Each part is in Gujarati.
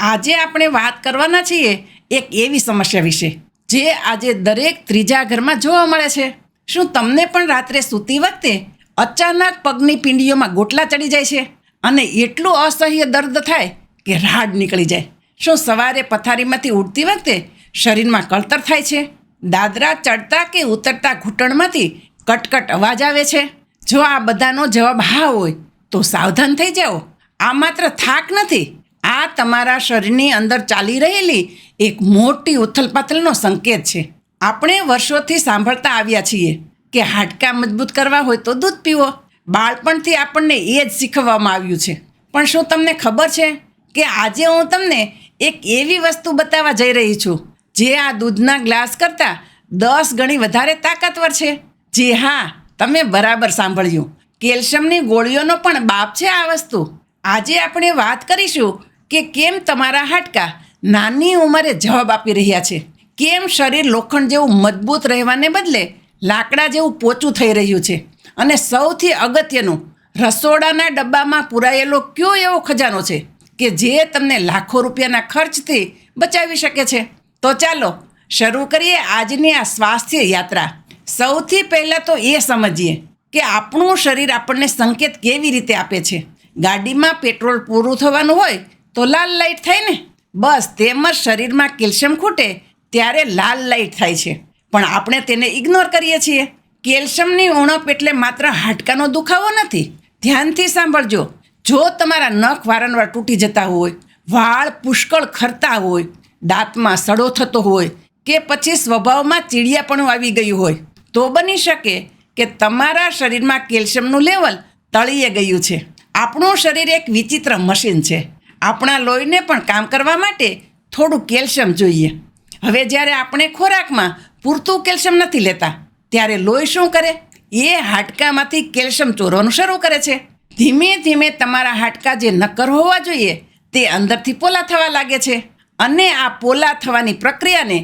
આજે આપણે વાત કરવાના છીએ એક એવી સમસ્યા વિશે, જે આજે દરેક ત્રીજા ઘરમાં જોવા મળે છે. શું તમને પણ રાત્રે સૂતી વખતે અચાનક પગની પિંડીઓમાં ગોટલા ચડી જાય છે? અને એટલું અસહ્ય દર્દ થાય કે રાડ નીકળી જાય. શું સવારે પથારીમાંથી ઉડતી વખતે શરીરમાં કળતર થાય છે? દાદરા ચડતા કે ઉતરતા ઘૂંટણમાંથી કટકટ અવાજ આવે છે? જો આ બધાનો જવાબ હા હોય, તો સાવધાન થઈ જાઓ. આ માત્ર થાક નથી આ તમારા શરીરની અંદર ચાલી રહેલી એક મોટી ઉથલપાથલનો સંકેત છે. આપણે વર્ષોથી સાંભળતા આવ્યા છીએ કે હાડકાં મજબૂત કરવા હોય તો દૂધ પીવો. બાળપણથી આપણને એ જ શીખવવામાં આવ્યું છે. પણ શું તમને ખબર છે કે આજે હું તમને એક એવી વસ્તુ બતાવવા જઈ રહી છું, જે આ દૂધના ગ્લાસ કરતાં દસ ગણી વધારે તાકાતવર છે? જે હા, તમે બરાબર સાંભળ્યું. કેલ્શિયમની ગોળીઓનો પણ બાપ છે આ વસ્તુ. આજે આપણે વાત કરીશું કે કેમ તમારા હાડકા નાની ઉંમરે જવાબ આપી રહ્યા છે? કેમ શરીર લોખંડ જેવું મજબૂત રહેવાને બદલે લાકડા જેવું પોચું થઈ રહ્યું છે? અને સૌથી અગત્યનું, રસોડાના ડબ્બામાં પૂરાયેલો કયો એવો ખજાનો છે કે જે તમને લાખો રૂપિયાના ખર્ચથી બચાવી શકે છે? તો ચાલો, શરૂ કરીએ આજની આ સ્વાસ્થ્ય યાત્રા. સૌથી પહેલાં તો એ સમજીએ કે આપણું શરીર આપણને સંકેત કેવી રીતે આપે છે? ગાડીમાં પેટ્રોલ પૂરું થવાનું હોય તો લાલ લાઈટ થાય ને, બસ તેમજ શરીરમાં કેલ્શિયમ ખૂટે ત્યારે લાલ લાઈટ થાય છે. પણ આપણે તેને ઇગ્નોર કરીએ છીએ. કેલ્શિયમની ઉણપ એટલે માત્ર હાડકાનો દુખાવો નથી. ધ્યાનથી સાંભળજો. જો તમારા નખ વારંવાર તૂટી જતા હોય, વાળ પુષ્કળ ખરતા હોય, દાંતમાં સડો થતો હોય કે પછી સ્વભાવમાં ચીડિયાપણું આવી ગયું હોય, તો બની શકે કે તમારા શરીરમાં કેલ્શિયમનું લેવલ તળીએ ગયું છે. આપણું શરીર એક વિચિત્ર મશીન છે. આપણા લોહીને પણ કામ કરવા માટે થોડું કેલ્શિયમ જોઈએ. હવે જ્યારે આપણે ખોરાકમાં પૂરતું કેલ્શિયમ નથી લેતા, ત્યારે લોહી શું કરે? એ હાડકામાંથી કેલ્શિયમ ચોરવાનું શરૂ કરે છે. ધીમે ધીમે તમારા હાડકા જે નક્કર હોવા જોઈએ, તે અંદરથી પોલા થવા લાગે છે. અને આ પોલા થવાની પ્રક્રિયાને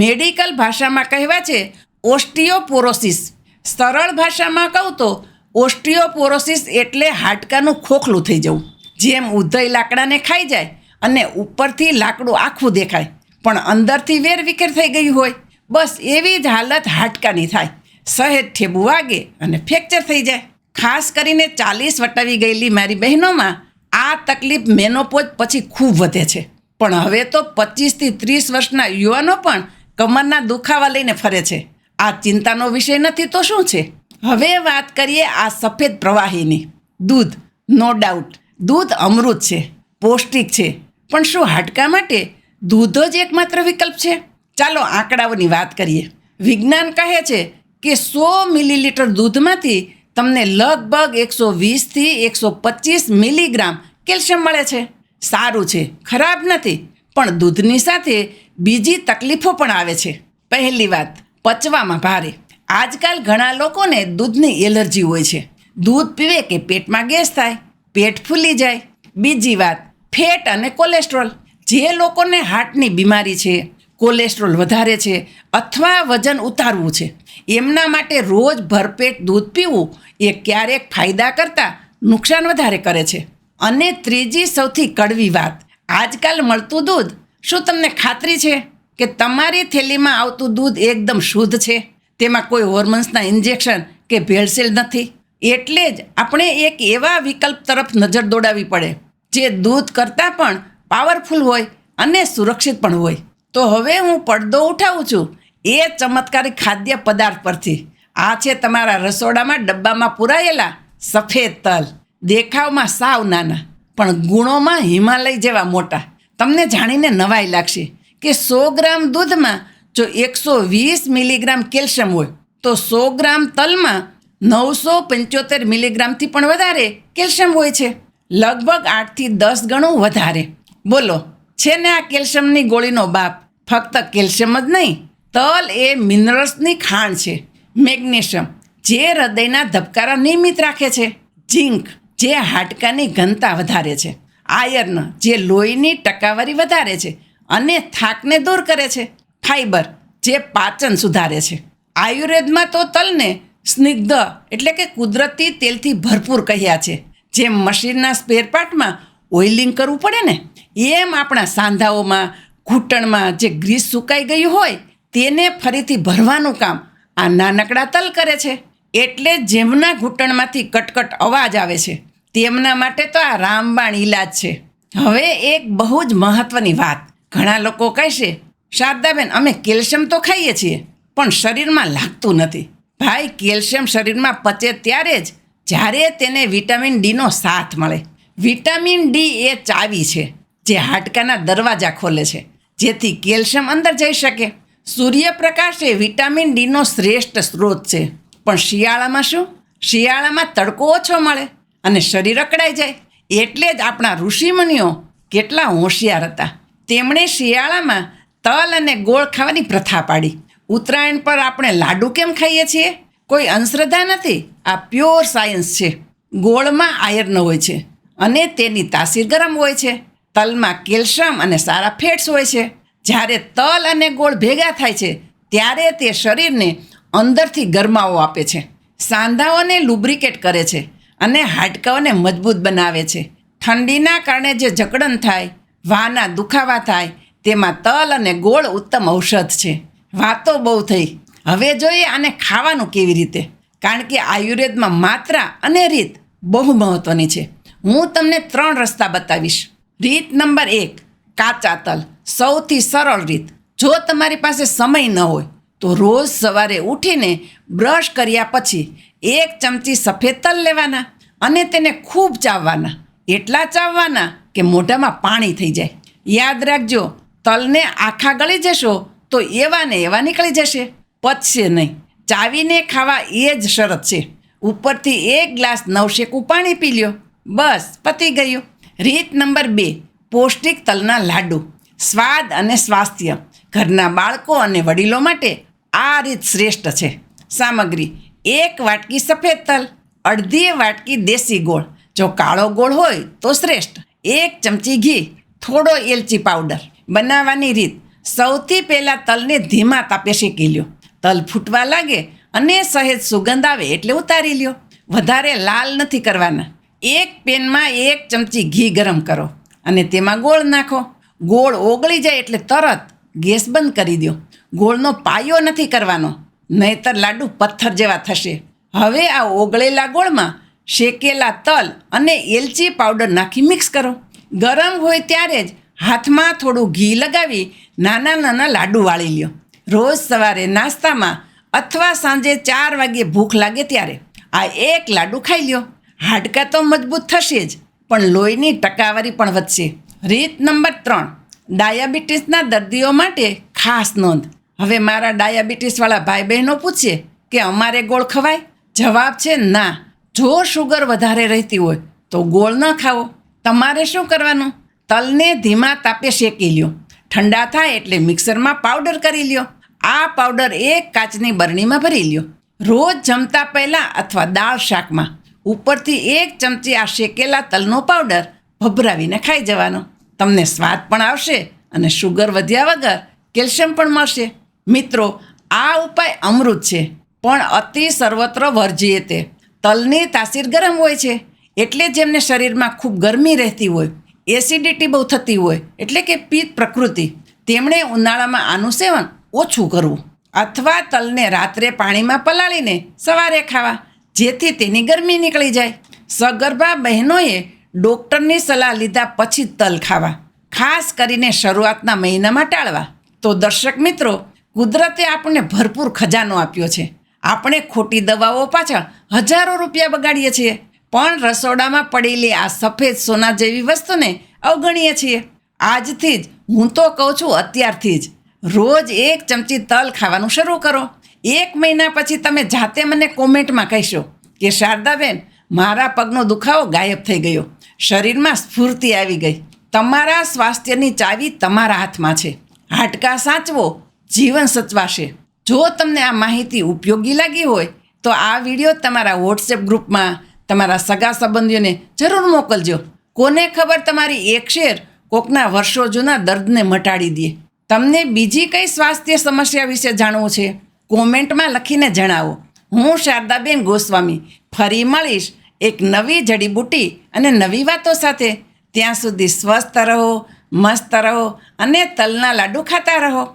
મેડિકલ ભાષામાં કહેવાય છે ઓસ્ટિયોપોરોસિસ. સરળ ભાષામાં કહું તો, ઓસ્ટિયોપોરોસિસ એટલે હાડકાનું ખોખલું થઈ જવું. જેમ ઉધઈ લાકડાને ખાઈ જાય અને ઉપરથી લાકડું આખું દેખાય, પણ અંદરથી વેરવિખેર થઈ ગયું હોય, બસ એવી જ હાલત હાડકાની થાય. સહેજ ઠેબુ વાગે અને ફ્રેક્ચર થઈ જાય. ખાસ કરીને ચાલીસ વટાવી ગયેલી મારી બહેનોમાં આ તકલીફ મેનોપોજ પછી ખૂબ વધે છે. પણ હવે તો પચીસથી ત્રીસ વર્ષના યુવાનો પણ કમરના દુખાવા લઈને ફરે છે. આ ચિંતાનો વિષય નથી તો શું છે? હવે વાત કરીએ આ સફેદ પ્રવાહીની. દૂધ, નો ડાઉટ. દૂધ અમૃત છે, પૌષ્ટિક છે. પણ શું હાડકા માટે દૂધ જ એકમાત્ર વિકલ્પ છે? ચાલો આંકડાઓની વાત કરીએ. વિજ્ઞાન કહે છે કે સો મિલીલીટર દૂધમાંથી તમને લગભગ એકસો વીસથી એકસો પચીસ મિલીગ્રામ કેલ્શિયમ મળે છે. સારું છે, ખરાબ નથી, પણ દૂધની સાથે બીજી તકલીફો પણ આવે છે. પહેલી વાત, પચવામાં ભારે. આજકાલ ઘણા લોકોને દૂધની એલર્જી હોય છે. દૂધ પીવે કે પેટમાં ગેસ થાય? પેટ ફૂલી જાય. બીજી વાત, ફેટ અને કોલેસ્ટ્રોલ. જે લોકોને હાર્ટની બીમારી છે, કોલેસ્ટ્રોલ વધારે છે અથવા વજન ઉતારવું છે, એમના માટે રોજ ભરપેટ દૂધ પીવું એ ક્યારેક ફાયદા કરતાં નુકસાન વધારે કરે છે. અને ત્રીજી સૌથી કડવી વાત, આજકાલ મળતું દૂધ શું તમને ખાતરી છે કે તમારી થેલીમાં આવતું દૂધ એકદમ શુદ્ધ છે? તેમાં કોઈ હોર્મોન્સના ઇન્જેક્શન કે ભેળસેળ નથી? એટલે જ આપણે એક એવા વિકલ્પ તરફ નજર દોડાવી પડે, જે દૂધ કરતાં પણ પાવરફુલ હોય અને સુરક્ષિત પણ હોય. તો હવે હું પડદો ઉઠાવું છું એ ચમત્કારી ખાદ્ય પદાર્થ પરથી. આ છે તમારા રસોડામાં ડબ્બામાં પુરાયેલા સફેદ તલ. દેખાવમાં સાવ નાના, પણ ગુણોમાં હિમાલય જેવા મોટા. તમને જાણીને નવાઈ લાગશે કે સો ગ્રામ દૂધમાં જો એકસો વીસ મિલીગ્રામ કેલ્શિયમ હોય, તો સો ગ્રામ તલમાં નવસો પંચોતેર મિલીગ્રામથી પણ વધારે કેલ્શિયમ હોય છે. લગભગ આઠથી દસ ગણું વધારે. બોલો, છે ને આ કેલ્શિયમની ગોળીનો બાપ? ફક્ત કેલ્શિયમ જ નહીં, તલ એ મિનરલ્સની ખાણ છે, મેગ્નેશિયમ, જે હૃદયના ધબકારા નિયમિત રાખે છે. ઝીંક, જે હાડકાની ઘનતા વધારે છે. આયર્ન, જે લોહીની ટકાવારી વધારે છે અને થાકને દૂર કરે છે. ફાઈબર, જે પાચન સુધારે છે. આયુર્વેદમાં તો તલને સ્નિગ્ધ, એટલે કે કુદરતી તેલથી ભરપૂર કહ્યા છે. જેમ મશીનના સ્પેર પાર્ટમાં ઓઇલિંગ કરવું પડે ને, એમ આપણા સાંધાઓમાં, ઘૂંટણમાં જે ગ્રીસ સુકાઈ ગયું હોય, તેને ફરીથી ભરવાનું કામ આ નાનકડા તલ કરે છે. એટલે જેમના ઘૂંટણમાંથી કટકટ અવાજ આવે છે, તેમના માટે તો આ રામબાણ ઈલાજ છે. હવે એક બહુ જ મહત્વની વાત. ઘણા લોકો કહેશે, શારદાબેન, અમે કેલ્શિયમ તો ખાઈએ છીએ, પણ શરીરમાં લાગતું નથી. ભાઈ, કેલ્શિયમ શરીરમાં પચે ત્યારે જ જ્યારે તેને વિટામિન ડીનો સાથ મળે. વિટામિન ડી એ ચાવી છે, જે હાડકાના દરવાજા ખોલે છે, જેથી કેલ્શિયમ અંદર જઈ શકે. સૂર્યપ્રકાશ એ વિટામિન ડીનો શ્રેષ્ઠ સ્ત્રોત છે. પણ શિયાળામાં શું? શિયાળામાં તડકો ઓછો મળે અને શરીર અકળાઈ જાય. એટલે જ આપણા ઋષિમુનિઓ કેટલા હોશિયાર હતા. તેમણે શિયાળામાં તલ અને ગોળ ખાવાની પ્રથા પાડી. ઉત્તરાયણ પર આપણે લાડુ કેમ ખાઈએ છીએ? કોઈ અંધશ્રદ્ધા નથી? આ પ્યોર સાયન્સ છે. ગોળમાં આયર્ન હોય છે અને તેની તાસીર ગરમ હોય છે. તલમાં કેલ્શિયમ અને સારા ફેટ્સ હોય છે. જ્યારે તલ અને ગોળ ભેગા થાય છે, ત્યારે તે શરીરને અંદરથી ગરમાવો આપે છે. સાંધાઓને લુબ્રિકેટ કરે છે અને હાડકાઓને મજબૂત બનાવે છે. ઠંડીના કારણે જે જકડન થાય, વાના દુખાવા થાય, તેમાં તલ અને ગોળ ઉત્તમ ઔષધ છે. વાતો બહુ થઈ. હવે જોઈએ આને ખાવાનું કેવી રીતે. કારણ કે આયુર્વેદમાં માત્રા અને રીત બહુ મહત્ત્વની છે. હું તમને ત્રણ રસ્તા બતાવીશ. રીત નંબર એક, કાચા તલ. સૌથી સરળ રીત. જો તમારી પાસે સમય ન હોય, તો રોજ સવારે ઉઠીને બ્રશ કર્યા પછી એક ચમચી સફેદ તલ લેવાના અને તેને ખૂબ ચાવવાના. એટલા ચાવવાના કે મોઢામાં પાણી થઈ જાય. યાદ રાખજો, તલને આખા ગળી જશો તો એવા ને એવા નીકળી જશે. પચશે નહીં. ચાવીને ખાવા એ જ શરત છે. ઉપરથી એક ગ્લાસ નવશેકું પાણી પી લ્યો. બસ, પતી ગયું. રીત નંબર બે, પૌષ્ટિક તલના લાડુ. સ્વાદ અને સ્વાસ્થ્ય. ઘરના બાળકો અને વડીલો માટે આ રીત શ્રેષ્ઠ છે. સામગ્રી, એક વાટકી સફેદ તલ, અડધી વાટકી દેશી ગોળ. જો કાળો ગોળ હોય તો શ્રેષ્ઠ. એક ચમચી ઘી, થોડો એલચી પાવડર. બનાવવાની રીત. સૌથી પહેલાં તલને ધીમા તાપે શેકી લ્યો. તલ ફૂટવા લાગે અને સહેજ સુગંધ આવે એટલે ઉતારી લ્યો. વધારે લાલ નથી કરવાના. એક પેનમાં એક ચમચી ઘી ગરમ કરો અને તેમાં ગોળ નાખો. ગોળ ઓગળી જાય એટલે તરત ગેસ બંધ કરી દો. ગોળનો પાયો નથી કરવાનો, નહીતર લાડુ પથ્થર જેવા થશે. હવે આ ઓગળેલા ગોળમાં શેકેલા તલ અને એલચી પાવડર નાખી મિક્સ કરો. ગરમ હોય ત્યારે જ હાથમાં થોડું ઘી લગાવી નાના નાના લાડુ વાળી લ્યો. રોજ સવારે નાસ્તામાં અથવા સાંજે ચાર વાગ્યે ભૂખ લાગે ત્યારે આ એક લાડુ ખાઈ લ્યો. હાડકાં તો મજબૂત થશે જ, પણ લોહીની ટકાવારી પણ વધશે. રીત નંબર ત્રણ, ડાયાબિટીસના દર્દીઓ માટે ખાસ નોંધ. હવે મારા ડાયાબિટીસવાળા ભાઈ બહેનો પૂછે કે અમારે ગોળ ખવાય? જવાબ છે ના. જો શુગર વધારે રહેતી હોય તો ગોળ ન ખાવો તમારે શું કરવાનું? તલને ધીમા તાપે શેકી લ્યો. ઠંડા થાય એટલે મિક્સરમાં પાવડર કરી લ્યો. આ પાવડર એક કાચની બરણીમાં ભરી લ્યો. રોજ જમતા પહેલાં અથવા દાળ શાકમાં ઉપરથી એક ચમચી આ શેકેલા તલનો પાવડર ભભરાવીને ખાઈ જવાનો. તમને સ્વાદ પણ આવશે અને શુગર વધ્યા વગર કેલ્શિયમ પણ મળશે. મિત્રો, આ ઉપાય અમૃત છે, પણ અતિ સર્વત્ર વર્જીએ તે. તલની તાસીર ગરમ હોય છે, એટલે જેમને શરીરમાં ખૂબ ગરમી રહેતી હોય. એસિડિટી બહુ થતી હોય, એટલે કે પિત્ત પ્રકૃતિ, તેમણે ઉનાળામાં આનું સેવન ઓછું કરવું. અથવા તલને રાત્રે પાણીમાં પલાળીને સવારે ખાવા, જેથી તેની ગરમી નીકળી જાય. સગર્ભા બહેનોએ ડૉક્ટરની સલાહ લીધા પછી તલ ખાવા, ખાસ કરીને શરૂઆતના મહિનામાં ટાળવા. તો દર્શક મિત્રો, કુદરતે આપણને ભરપૂર ખજાનો આપ્યો છે. આપણે ખોટી દવાઓ પાછળ હજારો રૂપિયા બગાડીએ છીએ. પણ રસોડામાં પડેલી આ સફેદ સોના જેવી વસ્તુને અવગણીએ છીએ. આજથી જ હું તો કહું છું અત્યારથી જ. રોજ એક ચમચી તલ ખાવાનું શરૂ કરો. એક મહિના પછી તમે જાતે મને કોમેન્ટમાં કહેશો કે શારદાબેન, મારા પગનો દુખાવો ગાયબ થઈ ગયો. શરીરમાં સ્ફૂર્તિ આવી ગઈ. તમારા સ્વાસ્થ્યની ચાવી તમારા હાથમાં છે. હાડકા સાચવો, જીવન સચવાશે. જો તમને આ માહિતી ઉપયોગી લાગી હોય, તો આ વીડિયો તમારા વોટ્સએપ ગ્રુપમાં તમારા સગા સંબંધીઓને જરૂર મોકલજો. કોને ખબર તમારી એક શેર કોકના વર્ષો જૂના દર્દને મટાડી દે. તમને બીજી કઈ સ્વાસ્થ્ય સમસ્યા વિશે જાણવું છે? કોમેન્ટમાં લખીને જણાવો. હું શારદાબેન ગોસ્વામી. ફરી મળીશ એક નવી જડીબુટી અને નવી વાતો સાથે. ત્યાં સુધી સ્વસ્થ રહો, મસ્ત રહો અને તલના લાડુ ખાતા રહો.